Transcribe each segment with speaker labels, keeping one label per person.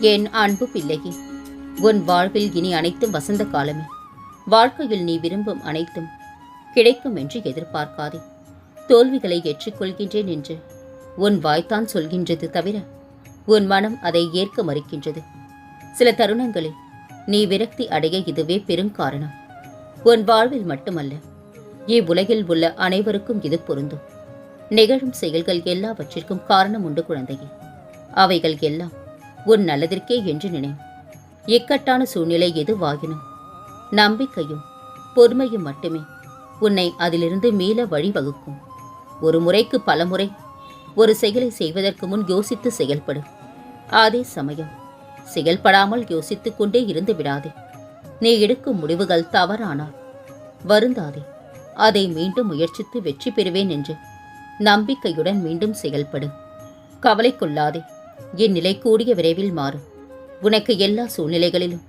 Speaker 1: என் அன்பு பிள்ளையே? உன் வாழ்வில் இனி அனைத்தும் வசந்த காலமே. வாழ்க்கையில் நீ விரும்பும் அனைத்தும் கிடைக்கும் என்று எதிர்பார்க்காதே. தோல்விகளை ஏற்றுக்கொள்கின்றேன் என்று உன் வாய்த்தான் சொல்கின்றது தவிர உன் மனம் அதை ஏற்க மறுக்கின்றது. சில தருணங்களில் நீ விரக்தி அடைய இதுவே பெருங்காரணம் உன் வாழ்வில் மட்டுமல்ல இவ்வுலகில் உள்ள அனைவருக்கும் இது பொருந்தும். நிகழும் செயல்கள் எல்லாவற்றிற்கும் காரணம் உண்டு குழந்தையே. அவைகள் எல்லாம் உன் நல்லதிற்கே என்று நினை. இக்கட்டான சூழ்நிலை எதுவாயினும் நம்பிக்கையும் பொறுமையும் மட்டுமே உன்னை அதிலிருந்து மீள வழிவகுக்கும். ஒரு முறைக்கு பலமுறை ஒரு செயலை செய்வதற்கு முன் யோசித்து செயல்படு. அதே சமயம் செயல்படாமல் யோசித்து கொண்டே இருந்து விடாதே. நீ எடுக்கும் முடிவுகள் தவறானால் வருந்தாதே. அதை மீண்டும் முயற்சித்து வெற்றி பெறுவேன் என்று நம்பிக்கையுடன் மீண்டும் செயல்படு. கவலை கொள்ளாதே என் நிலை கூடிய விரைவில் மாறும். உனக்கு எல்லா சூழ்நிலைகளிலும்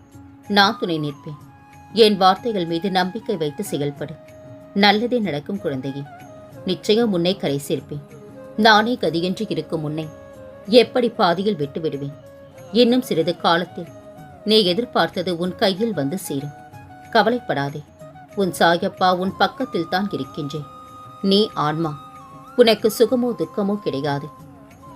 Speaker 1: நான் துணை நிற்பேன். என் வார்த்தைகள் மீது நம்பிக்கை வைத்து செயல்படு. நல்லதே நடக்கும் குழந்தையே நிச்சயம் உன்னை கரை சேர்ப்பேன். நானே கதியின்றி இருக்கும் உன்னை எப்படி பாதியில் விட்டு விடுவேன்? இன்னும் சிறிது காலத்தில் நீ எதிர்பார்த்தது உன் கையில் வந்து சேரும். கவலைப்படாதே உன் சாயப்பா உன் பக்கத்தில் தான் இருக்கின்றேன். நீ ஆன்மா உனக்கு சுகமோ துக்கமோ கிடையாது.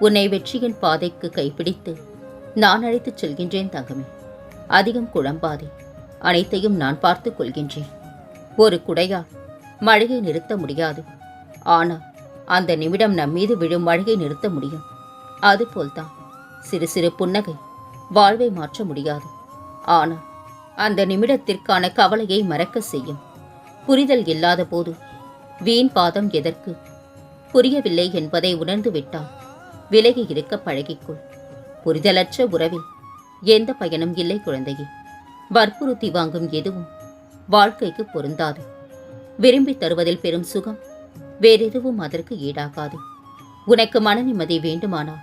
Speaker 1: உன்னை வெற்றியின் பாதைக்கு கைப்பிடித்து நான் அழைத்துச் செல்கின்றேன் தங்கமே. அதிகம் குழம்பாதே. அனைத்தையும் நான் பார்த்துக் கொள்கின்றேன். ஒரு குடையா மழையை நிறுத்த முடியாது. ஆனால் அந்த நிமிடம் நம் மீது விழும் மழையை நிறுத்த முடியும். அதுபோல்தான் சிறு சிறு புன்னகை வாழ்வை மாற்ற முடியாது. ஆனால் அந்த நிமிடத்திற்கான கவலையை மறக்க செய்யும். புரிதல் இல்லாத போது வீண் பாதம் எதற்கு? புரியவில்லை என்பதை உணர்ந்து விட்டான் விலகி இருக்க பழகிக்கொள். புரிதலற்ற உறவில் எந்த பயனும் இல்லை குழந்தையே. வற்புறுத்தி வாங்கும் எதுவும் வாழ்க்கைக்கு பொருந்தாது. விரும்பி தருவதில் பெரும் சுகம் வேறெதுவும் அதற்கு ஈடாகாது. உனக்கு மன நிம்மதி வேண்டுமானால்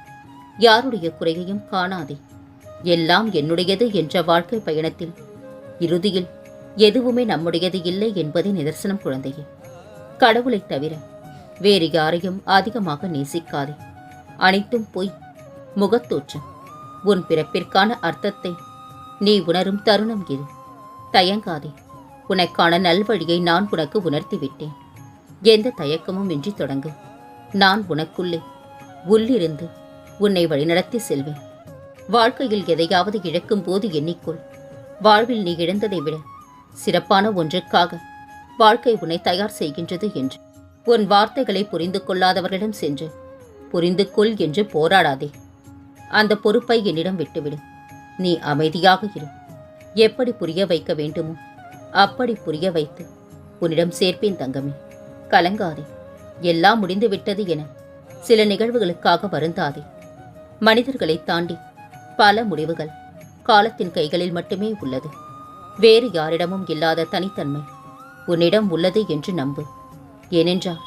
Speaker 1: யாருடைய குறையையும் காணாதே. எல்லாம் என்னுடையது என்ற வாழ்க்கை பயணத்தில் இறுதியில் எதுவுமே நம்முடையது இல்லை என்பதே நிதர்சனம் குழந்தையே. கடவுளைத் தவிர வேறு யாரையும் அதிகமாக நேசிக்காதே. அனைத்தும் பொய் முகத்தோற்றம் உன் பிறப்பிற்கான அர்த்தத்தை நீ உணரும் தருணம் இது. தயங்காதே. உனக்கான நல்வழியை நான் உனக்கு உணர்த்திவிட்டேன். எந்த தயக்கமும் இன்றி தொடங்கு. நான் உனக்குள்ளே உள்ளிருந்து உன்னை வழிநடத்தி செல்வேன். வாழ்க்கையில் எதையாவது இழக்கும் போது எண்ணிக்கொள். வாழ்வில் நீ இழந்ததை விட சிறப்பான ஒன்றுக்காக வாழ்க்கை உன்னை தயார் செய்கின்றது என்று. உன் வார்த்தைகளை புரிந்து கொள்ளாதவர்களிடம் சென்று புரிந்து கொள் என்று போராடாதே. அந்த பொறுப்பை என்னிடம் விட்டுவிடு. நீ அமைதியாக இரு. எப்படி புரிய வைக்க வேண்டுமோ அப்படி புரிய வைத்து உன்னிடம் சேர்ப்பேன் தங்கமே. கலங்காதே. எல்லாம் முடிந்து விட்டது என சில நிகழ்வுகளுக்காக வருந்தாதே. மனிதர்களை தாண்டி பல முடிவுகள் காலத்தின் கைகளில் மட்டுமே உள்ளது. வேறு யாரிடமும் இல்லாத தனித்தன்மை உன்னிடம் உள்ளது என்று நம்பு. ஏனென்றால்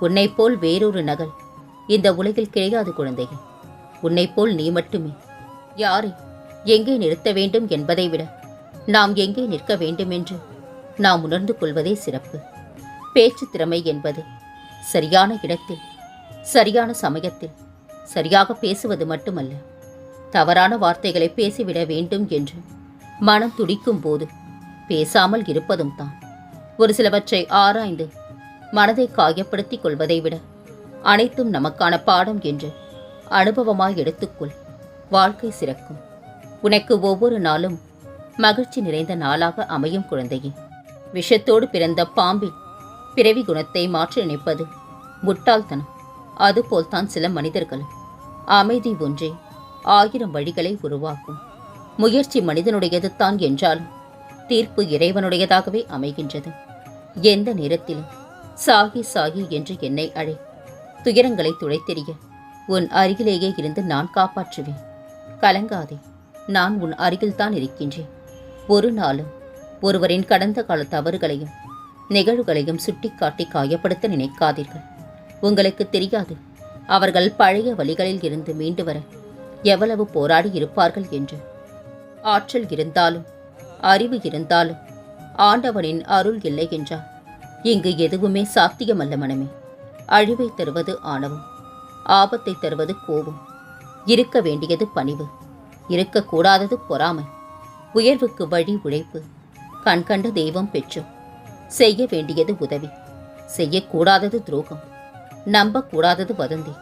Speaker 1: உன்னைப் போல் வேறொரு நகல் இந்த உலகில் கிடையாது குழந்தைகள். உன்னைப் போல் நீ மட்டுமே. யாரை எங்கே நிறுத்த வேண்டும் என்பதை விட நாம் எங்கே நிற்க வேண்டும் என்று நாம் உணர்ந்து கொள்வதே சிறப்பு. பேச்சு திறமை என்பது சரியான இடத்தில் சரியான சமயத்தில் சரியாக பேசுவது மட்டுமல்ல. தவறான வார்த்தைகளை பேசிவிட வேண்டும் என்று மனம் துடிக்கும் போது பேசாமல் இருப்பதும் தான். ஒரு சிலவற்றை ஆராய்ந்து மனதை காயப்படுத்திக் கொள்வதை விட அனைத்தும் நமக்கான பாடம் என்று அனுபவமாய் எடுத்துக்கொள். வாழ்க்கை சிறக்கும். உனக்கு ஒவ்வொரு நாளும் மகிழ்ச்சி நிறைந்த நாளாக அமையும் குழந்தையே. விஷத்தோடு பிறந்த பாம்பின் பிறவி குணத்தை மாற்றி நினைப்பது முட்டாள்தனம். அதுபோல்தான் சில மனிதர்களும் அமைதி ஒன்றே ஆயிரம் வழிகளை உருவாக்கும். முயற்சி மனிதனுடையது தான் என்றாலும் தீர்ப்பு இறைவனுடையதாகவே அமைகின்றது. எந்த நேரத்திலும் சாகி சாகி என்று என்னை அழை துயரங்களை துடைத்தெறிய உன் அருகிலேயே இருந்து நான் காப்பாற்றுவேன். கலங்காதே நான் உன் அருகில்தான் இருக்கின்றேன். ஒரு நாளும் ஒருவரின் கடந்த கால தவறுகளையும் நிகழ்வுகளையும் சுட்டிக்காட்டி காயப்படுத்த நினைக்காதீர்கள். உங்களுக்கு தெரியாது அவர்கள் பழைய வழிகளில் இருந்து மீண்டு வர எவ்வளவு போராடி இருப்பார்கள் என்று. ஆற்றல் இருந்தாலும் அறிவு இருந்தாலும் ஆண்டவனின் அருள் இல்லை என்றால் இங்கு எதுவுமே சாத்தியமல்ல மனமே. அழிவை தருவது ஆணவம் ஆபத்தை தருவது கோபம். இருக்க வேண்டியது பணிவு இருக்கக்கூடாதது பொறாமை உயர்வுக்கு வழி உழைப்பு கண்கண்ட தெய்வம் பெற்றோம். செய்ய வேண்டியது உதவி செய்யக்கூடாதது துரோகம் நம்பக்கூடாதது வதந்தி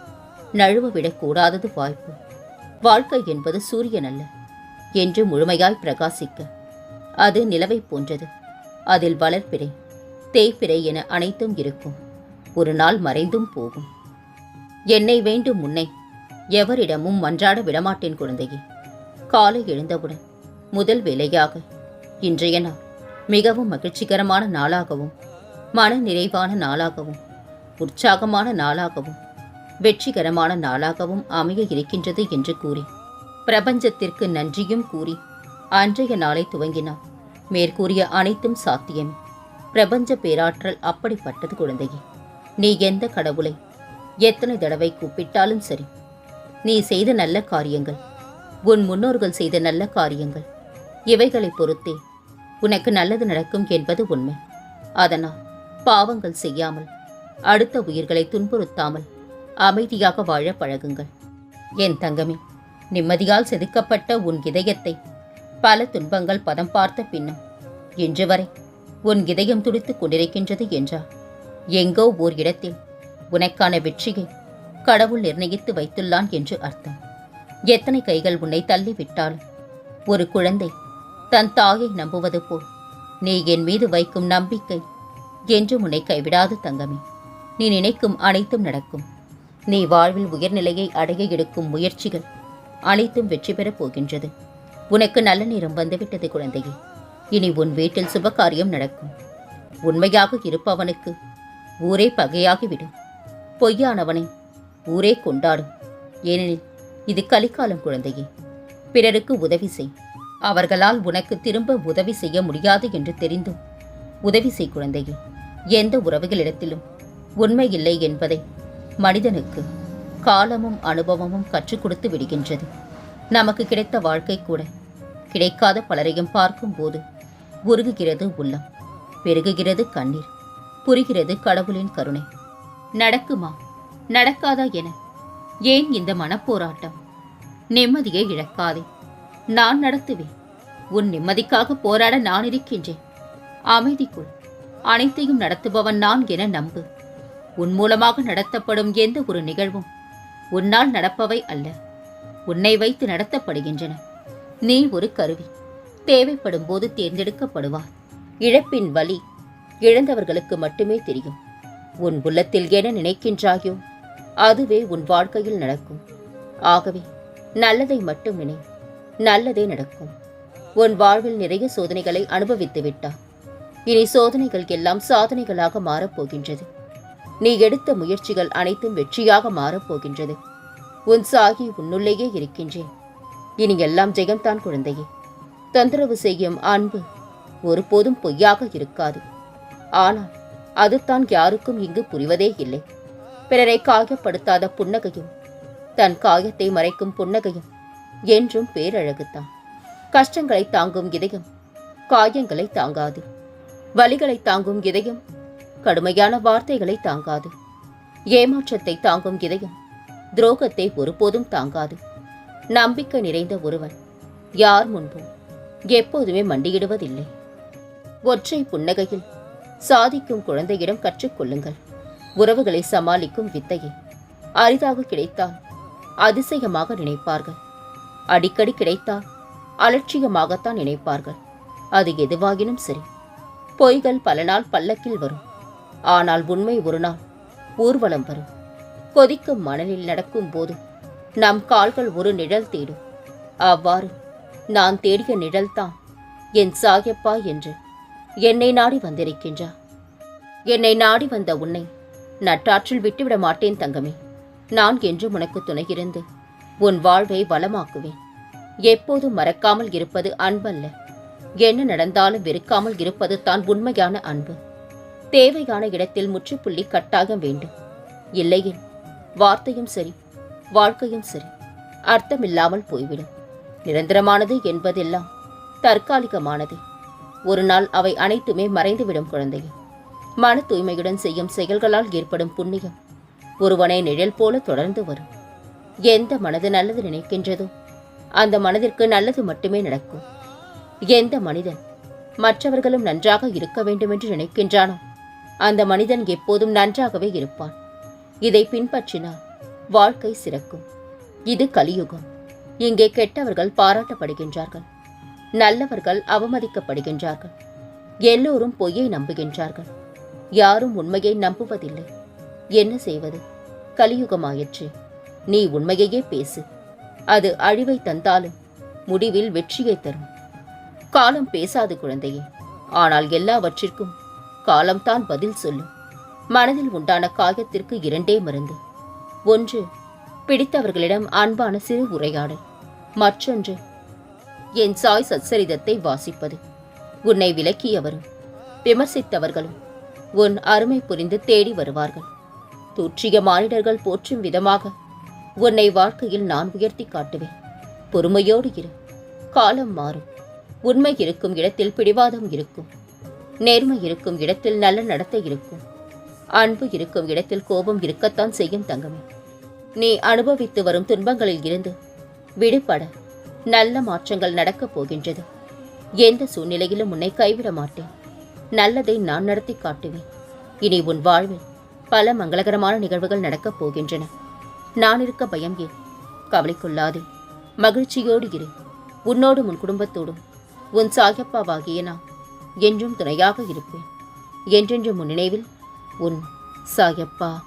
Speaker 1: நழுவ விடக்கூடாதது வாய்ப்பு. வாழ்க்கை என்பது சூரியன் அல்ல என்று முழுமையாய் பிரகாசிக்க. அது நிலவை போன்றது அதில் வளர்ப்பிறை தேய்ப்பிறை என அனைத்தும் இருக்கும். ஒரு நாள் மறைந்தும் போகும். என்னை வேண்டும் முன்னை எவரிடமும் மன்றாட விடமாட்டேன் குழந்தையே. காலை எழுந்தவுடன் முதல் வேலையாக இன்றைய நாள் மிகவும் மகிழ்ச்சிகரமான நாளாகவும் மன நிறைவான நாளாகவும் உற்சாகமான நாளாகவும் வெற்றிகரமான நாளாகவும் அமைய இருக்கின்றது என்று கூறி பிரபஞ்சத்திற்கு நன்றியும் கூறி அன்றைய நாளை துவங்கினார் மேற்கூறிய அனைத்தும் சாத்தியம். பிரபஞ்ச பேராற்றல் அப்படிப்பட்டது குழந்தையே. நீ எந்த கடவுளை? எத்தனை தடவை கூப்பிட்டாலும் சரி. நீ செய்த நல்ல காரியங்கள் உன் முன்னோர்கள் செய்த நல்ல காரியங்கள் இவைகளை பொறுத்தே உனக்கு நல்லது நடக்கும் என்பது உண்மை. அதனால் பாவங்கள் செய்யாமல் அடுத்த உயிர்களை துன்புறுத்தாமல் அமைதியாக வாழ பழகுங்கள். என் தங்கமே நிம்மதியால் செதுக்கப்பட்ட உன் இதயத்தை பல துன்பங்கள் பதம் பார்த்த பின்னும் இன்று வரை உன் இதயம் துடித்துக் கொண்டிருக்கின்றது என்றார். எங்கோ ஓர் இடத்தில் உனக்கான வெற்றியை கடவுள் நிர்ணயித்து வைத்துள்ளான் என்று அர்த்தம். எத்தனை கைகள் உன்னை தள்ளிவிட்டாலும் ஒரு குழந்தை தன் தாயை நம்புவது போல். நீ என் மீது வைக்கும் நம்பிக்கை என்று உன்னை கைவிடாது தங்கமே. நீ நினைக்கும் அனைத்தும் நடக்கும். நீ வாழ்வில் உயர்நிலையை அடைய எடுக்கும் முயற்சிகள் அனைத்தும் வெற்றி பெறப் போகின்றது. உனக்கு நல்ல நேரம் வந்துவிட்டது குழந்தையே. இனி உன் வீட்டில் சுபகாரியம் நடக்கும். உண்மையாக இருப்பவனுக்கு ஊரே பகையாகிவிடும். பொய்யானவனை ஊரே கொண்டாடும். ஏனெனில் இது கலிக்காலம் குழந்தையே. பிறருக்கு உதவி செய். அவர்களால் உனக்கு திரும்ப உதவி செய்ய முடியாது என்று தெரிந்தும். உதவி செய் குழந்தையே. எந்த உறவுகளிடத்திலும் உண்மை இல்லை என்பதை மனிதனுக்கு காலமும் அனுபவமும் கற்றுக் கொடுத்து விடுகின்றது. நமக்கு கிடைத்த வாழ்க்கை கூட கிடைக்காத பலரையும் பார்க்கும்போது உருகுகிறது உள்ளம். பெருகுகிறது கண்ணீர். புரிகிறது கடவுளின் கருணை. நடக்குமா? நடக்காதா என. ஏன் இந்த மனப்போராட்டம்? நிம்மதியை இழக்காதே. நான் நடத்துவேன். உன் நிம்மதிக்காக போராட நான் இருக்கின்றேன். அமைதிக்குள். அனைத்தையும் நடத்துபவன் நான் என நம்பு. உன் மூலமாக நடத்தப்படும் எந்த ஒரு நிகழ்வும் உன்னால் நடப்பவை அல்ல. உன்னை வைத்து நடத்தப்படுகின்றன. நீ ஒரு கருவி. தேவைப்படும் போது தேர்ந்தெடுக்கப்படுவார் இழப்பின் வலி இழந்தவர்களுக்கு மட்டுமே தெரியும். உன் உள்ளத்தில் என நினைக்கின்றாயோ அதுவே உன் வாழ்க்கையில் நடக்கும். ஆகவே நல்லதை மட்டும் நினை நல்லதே நடக்கும். உன் வாழ்வில் நிறைய சோதனைகளை அனுபவித்து விட்டாய். இனி சோதனைகள் எல்லாம் சாதனைகளாக மாறப்போகின்றது. நீ எடுத்த முயற்சிகள் அனைத்தும் வெற்றியாக மாறப்போகின்றது. உன் சாகி உன்னுள்ளேயே இருக்கின்றேன். இனி எல்லாம் ஜெயம்தான் குழந்தையே. தொந்தரவு செய்யும் அன்பு ஒருபோதும் பொய்யாக இருக்காது. ஆனால் அதுதான் யாருக்கும் இங்கு புரிவதே இல்லை. பிறரை காயப்படுத்தாத புன்னகையும் தன் காயத்தை மறைக்கும் புன்னகையும் என்றும் பேரழகுத்தான் கஷ்டங்களை தாங்கும் இதயம் காயங்களை தாங்காது. வலிகளை தாங்கும் இதயம் கடுமையான வார்த்தைகளை தாங்காது. ஏமாற்றத்தை தாங்கும் இதயம் துரோகத்தை ஒருபோதும் தாங்காது. நம்பிக்கை நிறைந்த ஒருவன் யார் முன்பும் எப்போதுமே மண்டியிடுவதில்லை. ஒற்றை புன்னகையில் சாதிக்கும் குழந்தையிடம் கற்றுக்கொள்ளுங்கள் உறவுகளை சமாளிக்கும் வித்தையை. அரிதாக கிடைத்தால் அதிசயமாக நினைப்பார்கள். அடிக்கடி கிடைத்தால் அலட்சியமாகத்தான் நினைப்பார்கள். அது எதுவாகினும் சரி. பொய்கள் பல நாள் பல்லக்கில் வரும். ஆனால் உண்மை ஒரு நாள் ஊர்வலம் வரும். கொதிக்கும் மணலில் நடக்கும் போது நம் கால்கள் ஒரு நிழல் தேடும். அவ்வாறு நான் தேடிய நிழல்தான் என் சாயப்பா என்று என்னை நாடி வந்திருக்கின்றா? என்னை நாடி வந்த உன்னை நட்டாற்றில் விட்டுவிட மாட்டேன் தங்கமே. நான் என்று உனக்கு துணையிருந்து உன் வாழ்வை வளமாக்குவேன். எப்போதும் மறக்காமல் இருப்பது அன்பல்ல. என்ன நடந்தாலும் வெறுக்காமல் இருப்பது தான் உண்மையான அன்பு. தேவையான இடத்தில் முற்றுப்புள்ளி கட்டாக வேண்டும். இல்லையில் வார்த்தையும் சரி வாழ்க்கையும் சரி அர்த்தமில்லாமல் போய்விடும். நிரந்தரமானது என்பதெல்லாம் தற்காலிகமானது. ஒரு நாள் அவை அனைத்துமே மறைந்துவிடும் குழந்தை மன தூய்மையுடன் செய்யும் செயல்களால் ஏற்படும் புண்ணியம் ஒருவனை நிழல் போல தொடர்ந்து வரும். எந்த மனது நல்லது நினைக்கின்றதோ அந்த மனதிற்கு நல்லது மட்டுமே நடக்கும். எந்த மனிதன் மற்றவர்களும் நன்றாக இருக்க வேண்டும் என்று நினைக்கின்றானோ அந்த மனிதன் எப்போதும் நன்றாகவே இருப்பான். இதை பின்பற்றினால் வாழ்க்கை சிறக்கும். இது கலியுகம். இங்கே கெட்டவர்கள் பாராட்டப்படுகின்றார்கள். நல்லவர்கள் அவமதிக்கப்படுகின்றார்கள். எல்லோரும் பொய்யை நம்புகின்றார்கள். யாரும் உண்மையை நம்புவதில்லை. என்ன செய்வது? கலியுகமாயிற்று. நீ உண்மையையே பேசு. அது அழிவை தந்தாலும் முடிவில் வெற்றியை தரும். காலம் பேசாது குழந்தையே. ஆனால் எல்லாவற்றிற்கும் காலம்தான் பதில் சொல்லும். மனதில் உண்டான காயத்திற்கு இரண்டே மருந்து. ஒன்று பிடித்தவர்களிடம் அன்பான சிறு உரையாடல். மற்றொன்று என் சாய் சச்சரிதத்தை வாசிப்பது. உன்னை விலக்கியவரும் விமர்சித்தவர்களும் உன் அருமை புரிந்து தேடி வருவார்கள். தூற்றிய மானிடர்கள் போற்றும் விதமாக உன்னை வாழ்க்கையில் நான் உயர்த்தி காட்டுவேன். பொறுமையோடு இரு. காலம் மாறும். உண்மை இருக்கும் இடத்தில் பிடிவாதம் இருக்கும். நேர்மை இருக்கும் இடத்தில் நல்ல நடத்தை இருக்கும். அன்பு இருக்கும் இடத்தில் கோபம் இருக்கத்தான் செய்யும் தங்கமே. நீ அனுபவித்து வரும் துன்பங்களில் இருந்து விடுபட. நல்ல மாற்றங்கள் நடக்கப் போகின்றது. எந்த சூழ்நிலையிலும் உன்னை கைவிட மாட்டேன். நல்லதை நான் நடத்தி காட்டுவேன். இனி உன் வாழ்வில் பல மங்களகரமான நிகழ்வுகள் நடக்கப் போகின்றன. நான் இருக்க பயம் ஏன்? கவலைக்கொள்ளாதே மகிழ்ச்சியோடு இரு. உன்னோடும் உன் குடும்பத்தோடும். உன் சாயப்பாவாகிய நான் என்றும் துணையாக இருப்பேன். என்றென்றும் உன் நினைவில் உன் சாயப்பா